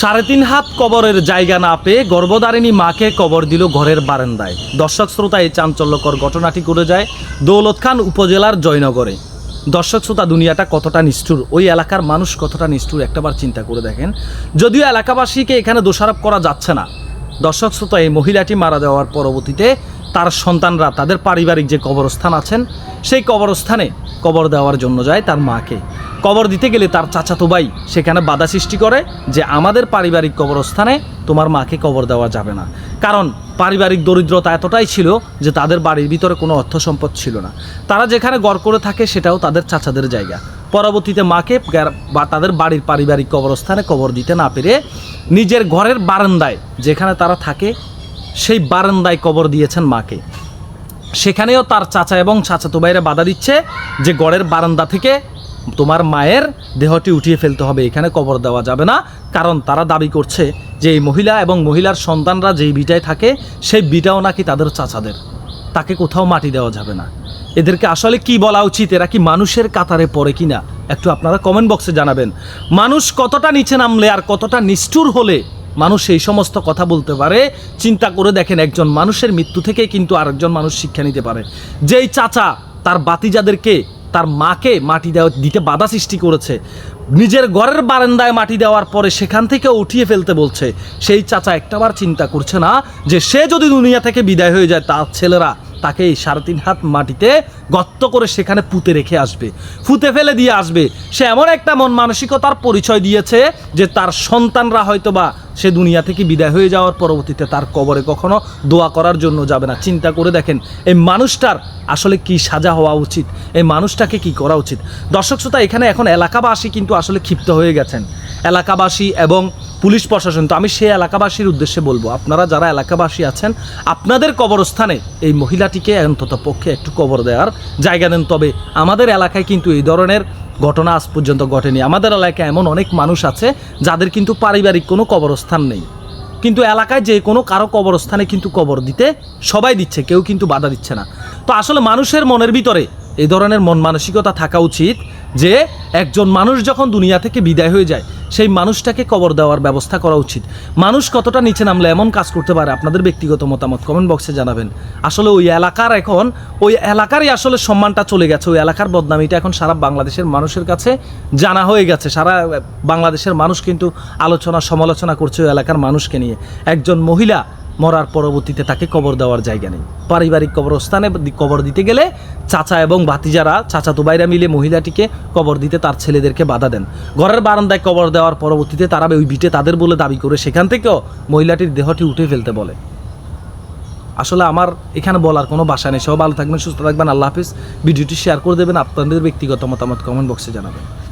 সাড়ে তিন হাত কবরের জায়গা না পেয়ে গর্ভধারিণী মাকে কবর দিল ঘরের বারান্দায়। দর্শক শ্রোতা, এই চাঞ্চল্যকর ঘটনাটি করে যায় দৌলত খান উপজেলার জয়নগরে। দর্শক শ্রোতা, দুনিয়াটা কতটা নিষ্ঠুর? ওই এলাকার মানুষ কতটা নিষ্ঠুর? একটাবার চিন্তা করে দেখেন। যদিও এলাকাবাসীকে এখানে দোষারোপ করা যাচ্ছে না। দর্শক শ্রোতা, এই মহিলাটি মারা যাওয়ার পরবর্তীতে তার সন্তানরা, তাদের পারিবারিক যে কবরস্থান আছেন, সেই কবরস্থানে কবর দেওয়ার জন্য যায় তার মাকে। কবর দিতে গেলে তার চাচাতো ভাই সেখানে বাধা সৃষ্টি করে যে আমাদের পারিবারিক কবরস্থানে তোমার মাকে কবর দেওয়া যাবে না। কারণ পারিবারিক দরিদ্রতা এতটাই ছিল যে তাদের বাড়ির ভিতরে কোনো অর্থ সম্পদ ছিল না। তারা যেখানে গড় করে থাকে সেটাও তাদের চাচাদের জায়গা। পরবর্তীতে মাকে বা তাদের বাড়ির পারিবারিক কবরস্থানে কবর দিতে না পেরে নিজের ঘরের বারান্দায় যেখানে তারা থাকে সেই বারান্দায় কবর দিয়েছেন মাকে। সেখানেও তার চাচা এবং চাচাতো ভাইরা বাধা দিচ্ছে যে গড়ের বারান্দা থেকে তোমার মায়ের দেহটি উঠিয়ে ফেলতে হবে, এখানে কবর দেওয়া যাবে না। কারণ তারা দাবি করছে যে এই মহিলা এবং মহিলার সন্তানরা যেই বিটায় থাকে, সেই বিটাও নাকি তাদের চাচাদের। তাকে কোথাও মাটি দেওয়া যাবে না। এদেরকে আসলে কি বলা উচিত? এরা কি মানুষের কাতারে পড়ে কিনা? একটু আপনারা কমেন্ট বক্সে জানাবেন। মানুষ কতটা নিচে নামলে আর কতটা নিষ্ঠুর হলে মানুষ এই সমস্ত কথা বলতে পারে? চিন্তা করে দেখেন, একজন মানুষের মৃত্যু থেকে কিন্তু আরেকজন মানুষ শিক্ষা নিতে পারে। যেই চাচা তার বাতিজাদেরকে তার মাকে মাটি দেওয়া দিতে বাধা সৃষ্টি করেছে। নিজের ঘরের বারান্দায় মাটি দেওয়ার পরে সেখান থেকে উঠিয়ে ফেলতে বলছে, সেই চাচা একটাবার চিন্তা করছে না যে সে যদি দুনিয়া থেকে বিদায় হয়ে যায়, তার ছেলেরা তাকে এই সাড়ে তিন হাত মাটিতে গর্ত করে সেখানে পুঁতে রেখে আসবে। ফুতে ফেলে দিয়ে আসবে। সে এমন একটা মন মানসিকতার পরিচয় দিয়েছে যে তার সন্তানরা হয়তোবা সে দুনিয়া থেকে বিদায় হয়ে যাওয়ার পরবর্তীতে তার কবরে কখনো দোয়া করার জন্য যাবে না। চিন্তা করে দেখেন, এই মানুষটার আসলে কি সাজা হওয়া উচিত? এই মানুষটাকে কি করা উচিত? দর্শক শ্রোতা, এখানে এখন এলাকাবাসী কিন্তু আসলে ক্ষিপ্ত হয়ে গেছেন। এলাকাবাসী এবং পুলিশ প্রশাসন, তো আমি সেই এলাকাবাসীর উদ্দেশ্যে বলব, আপনারা যারা এলাকাবাসী আছেন, আপনাদের কবরস্থানে এই মহিলাটিকে অন্তত পক্ষে একটু কবর দেওয়ার জায়গা দেন। তবে আমাদের এলাকায় কিন্তু এই ধরনের ঘটনা আজ পর্যন্ত ঘটেনি। আমাদের এলাকায় এমন অনেক মানুষ আছে, যাদের কিন্তু পারিবারিক কোনো কবরস্থান নেই। কিন্তু এলাকায় যে কোনো কারও কবরস্থানে কিন্তু কবর দিতে সবাই দিচ্ছে, কেউ কিন্তু বাধা দিচ্ছে না। তো আসলে মানুষের মনের ভিতরে এই ধরনের মন মানসিকতা থাকা উচিত যে একজন মানুষ যখন দুনিয়া থেকে বিদায় হয়ে যায়, সেই মানুষটাকে কবর দেওয়ার ব্যবস্থা করা উচিত। মানুষ কতটা নিচে নামলে এমন কাজ করতে পারে? আপনাদের ব্যক্তিগত মতামত কমেন্ট বক্সে জানাবেন। আসলে ওই এলাকার এখন, ওই এলাকারই আসলে সম্মানটা চলে গেছে। ওই এলাকার বদনামিটা এখন সারা বাংলাদেশের মানুষের কাছে জানা হয়ে গেছে। সারা বাংলাদেশের মানুষ কিন্তু আলোচনা, সমালোচনা করছে ওই এলাকার মানুষকে নিয়ে। একজন মহিলা মরার পরবর্তীতে তাকে কবর দেওয়ার জায়গা নেই। পারিবারিক কবরস্থানে কবর দিতে গেলে চাচা এবং ভাতিজারা চাচাতো ভাইরা মিলে মহিলাটিকে কবর দিতে তার ছেলেদেরকে বাধা দেন। ঘরের বারান্দায় কবর দেওয়ার পরবর্তীতে তারা ওই বিটে তাদের বলে দাবি করে সেখান থেকেও মহিলাটির দেহটি উঠে ফেলতে বলে। আসলে আমার এখানে বলার কোনো বাসা নেই। সব ভালো থাকবেন, সুস্থ থাকবেন। আল্লাহ হাফিজ। ভিডিওটি শেয়ার করে দেবেন। আপনাদের ব্যক্তিগত মতামত কমেন্ট বক্সে জানাবেন।